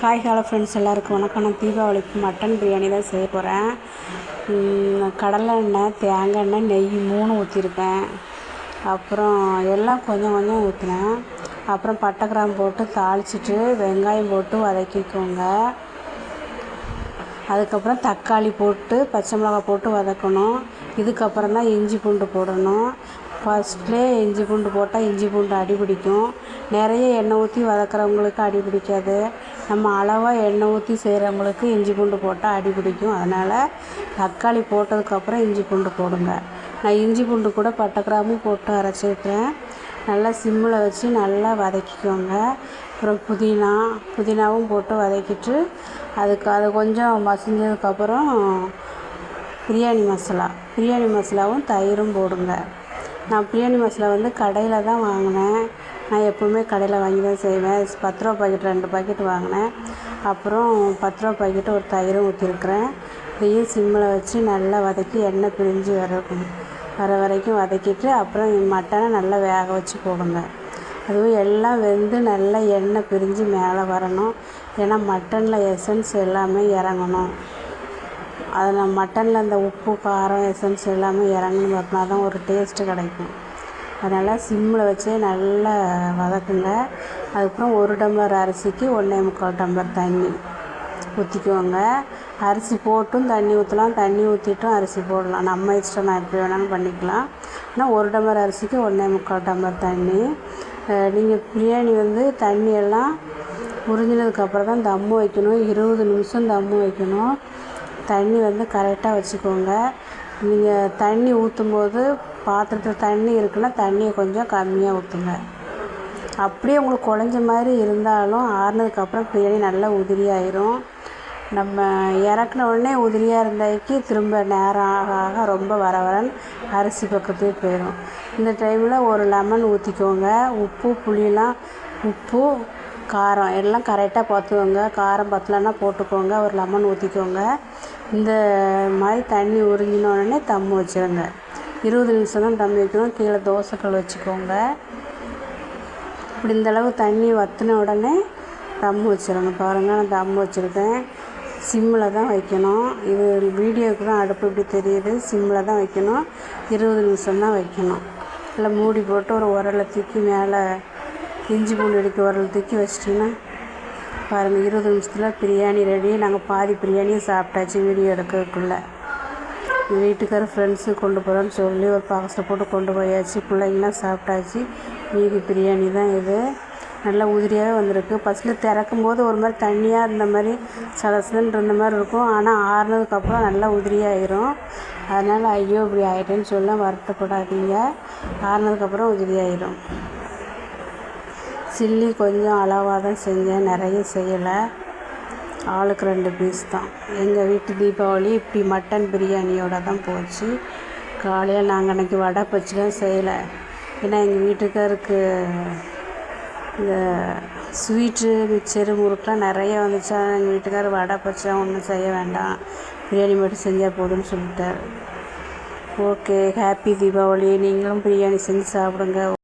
Hi hello friends எல்லாருக்கும் வணக்கம். நான் தீபாவளிக்கு மட்டன் பிரியாணி தான் செய்ய போகிறேன் கடலை எண்ணெய் தேங்காய் எண்ணெய் நெய் மூணு ஊற்றிருக்கேன் அப்புறம் எல்லாம் கொஞ்சம் கொஞ்சம் ஊற்றினேன் அப்புறம் பட்டை கிராம்பு போட்டு தாளிச்சிட்டு வெங்காயம் போட்டு வதக்கிக்கோங்க. அதுக்கப்புறம் தக்காளி போட்டு பச்சை மிளகாய் போட்டு வதக்கணும். இதுக்கப்புறம் தான் இஞ்சி பூண்டு போடணும். ஃபஸ்ட்லே இஞ்சி பூண்டு போட்டால் இஞ்சி பூண்டு அடி பிடிக்கும் நிறைய எண்ணெய் ஊற்றி வதக்குறவங்களுக்கு அடி பிடிக்காது நம்ம அளவாக எண்ணெய் ஊற்றி செய்கிறவங்களுக்கு இஞ்சி பூண்டு போட்டால் அடி பிடிக்கும். அதனால் தக்காளி போட்டதுக்கப்புறம் இஞ்சி பூண்டு போடுங்க. நான் இஞ்சி பூண்டு கூட பட்டை கிராமும் போட்டு அரைச்சிருக்கேன் நல்லா சிம்மில் வச்சு நல்லா வதக்கிக்கோங்க. அப்புறம் புதினா புதினாவும் போட்டு வதக்கிட்டு அதுக்கு அது கொஞ்சம் மசிஞ்சதுக்கப்புறம் பிரியாணி மசாலா. பிரியாணி மசாலாவும் தயிரும் போடுங்க. நான் பிரியாணி மசாலா வந்து கடையில் தான் வாங்கினேன். நான் எப்போவுமே கடையில் வாங்கி தான் செய்வேன். பத்து ரூபா பாக்கெட் ரெண்டு பாக்கெட் வாங்கினேன். அப்புறம் பத்து ரூபா பாக்கெட்டு ஒரு தயிரும் ஊற்றிருக்கிறேன் இதையும் சிம்மில் வச்சு நல்லா வதக்கி எண்ணெய் பிரிஞ்சு வர வர வரைக்கும் வதக்கிட்டு அப்புறம் மட்டனை நல்லா வேக வச்சு போடுங்க. அதுவும் எல்லாம் வெந்து நல்லா எண்ணெய் பிரிஞ்சு மேலே வரணும். ஏன்னா மட்டனில் எசன்ஸ் எல்லாமே இறங்கணும். அதில் மட்டனில் அந்த உப்பு காரம் எசன்ஸ் எல்லாமே இறங்கணும். அப்படின்னா தான் ஒரு டேஸ்ட்டு கிடைக்கும். அதனால் சிம்மில் வச்சே நல்லா வதக்குங்க. அதுக்கப்புறம் ஒரு டம்ளர் அரிசிக்கு ஒன்றே முக்கால் டம்ளர் தண்ணி ஊற்றிக்குவோங்க அரிசி போட்டும் தண்ணி ஊற்றலாம் தண்ணி ஊற்றிட்டும் அரிசி போடலாம். நம்ம இஷ்டம் நான் எப்படி வேணாலும் பண்ணிக்கலாம். ஆனால் ஒரு டம்ளர் அரிசிக்கு ஒன்றே முக்கால் டம்ளர் தண்ணி. நீங்கள் பிரியாணி வந்து தண்ணியெல்லாம் உறிஞ்சினதுக்கப்புறம் தான் தம்மு வைக்கணும். இருபது நிமிஷம் தம்மு வைக்கணும். தண்ணி வந்து கரெக்டாக வச்சுக்கோங்க. நீங்கள் தண்ணி ஊற்றும் போது பாத்திரத்தில் தண்ணி இருக்குன்னா தண்ணியை கொஞ்சம் கம்மியாக ஊற்றுங்க அப்படியே உங்களுக்கு குழஞ்ச மாதிரி இருந்தாலும் ஆறுனதுக்கப்புறம் பிரியாணி நல்லா உதிரியாயிரும். நம்ம இறக்குன உடனே உதிரியாக இருந்தாக்கி திரும்ப நேரம் ஆக ஆக ரொம்ப வர வரன்னு அரிசி பக்கத்துக்கு போயிடும் இந்த டைமில் ஒரு லெமன் ஊற்றிக்கோங்க உப்பு புளியெலாம் உப்பு காரம் எல்லாம் கரெக்டாக பார்த்துக்கோங்க. காரம் பத்தலைன்னா போட்டுக்கோங்க. ஒரு லெமன் ஊற்றிக்கோங்க இந்த மாதிரி தண்ணி உறிஞ்சினோடனே தம்மு தம் வச்சுருங்க. இருபது நிமிஷம் தான் தம் வைக்கணும். கீழே தோசைக்கல் வச்சுக்கோங்க. இப்படி இந்தளவு தண்ணி வற்றின உடனே தம் வச்சிடணும். பாருங்கள் நான் தம் வச்சுருக்கேன். சிம்மில் தான் வைக்கணும். இது வீடியோவுக்கு தான் அடுப்பு இப்படி தெரியுது. சிம்மில் தான் வைக்கணும். இருபது நிமிஷம் தான் வைக்கணும். இல்லை மூடி போட்டு ஒரு உரலை தூக்கி மேலே இஞ்சி பூண்டு அடிக்க உரல் தூக்கி வச்சிட்டிங்கன்னா பாருங்கள் இருபது நிமிஷத்தில் பிரியாணி ரெடி நாங்கள் பாதி பிரியாணியும் சாப்பிட்டாச்சு வீடியோ எடுக்கிறதுக்குள்ளே. வீட்டுக்கார ஃப்ரெண்ட்ஸு கொண்டு போகிறோன்னு சொல்லி ஒரு பாக்ஸில் போட்டு கொண்டு போயாச்சு. பிள்ளைங்களாம் சாப்பிட்டாச்சு. மீதி பிரியாணி தான் இது. நல்லா உதிரியாகவே வந்திருக்கு. ஃபஸ்ட்டில் திறக்கும் போது ஒரு மாதிரி தண்ணியாக இருந்த மாதிரி சலசலன்னு இருந்த மாதிரி இருக்கும். ஆனால் ஆறுனதுக்கப்புறம் நல்லா உதிரியாயிரும். அதனால் ஐயோ இப்படி ஆகிட்டேன்னு சொல்ல வருத்தப்படாதீங்க. ஆறுனதுக்கப்புறம் உதிரியாயிரும். சில்லி கொஞ்சம் அளவாக தான் செஞ்சேன். நிறைய செய்யலை. ஆளுக்கு ரெண்டு பீஸ் தான். எங்கள் வீட்டு தீபாவளி இப்படி மட்டன் பிரியாணியோடு தான் போச்சு. காலையில் நாங்கள் அன்றைக்கி வடை பச்சிலாம் செய்யலை. ஏன்னா எங்கள் வீட்டுக்காருக்கு இந்த ஸ்வீட்டு மிக்சரு முறுக்கெலாம் நிறைய வந்துச்சா. எங்கள் வீட்டுக்காரர் வடை பச்சை ஒன்றும் செய்ய வேண்டாம். பிரியாணி மட்டும் செஞ்சால் போதும்னு சொல்லிட்டார். Okay happy Deepavali. நீங்களும் பிரியாணி செஞ்சு சாப்பிடுங்க.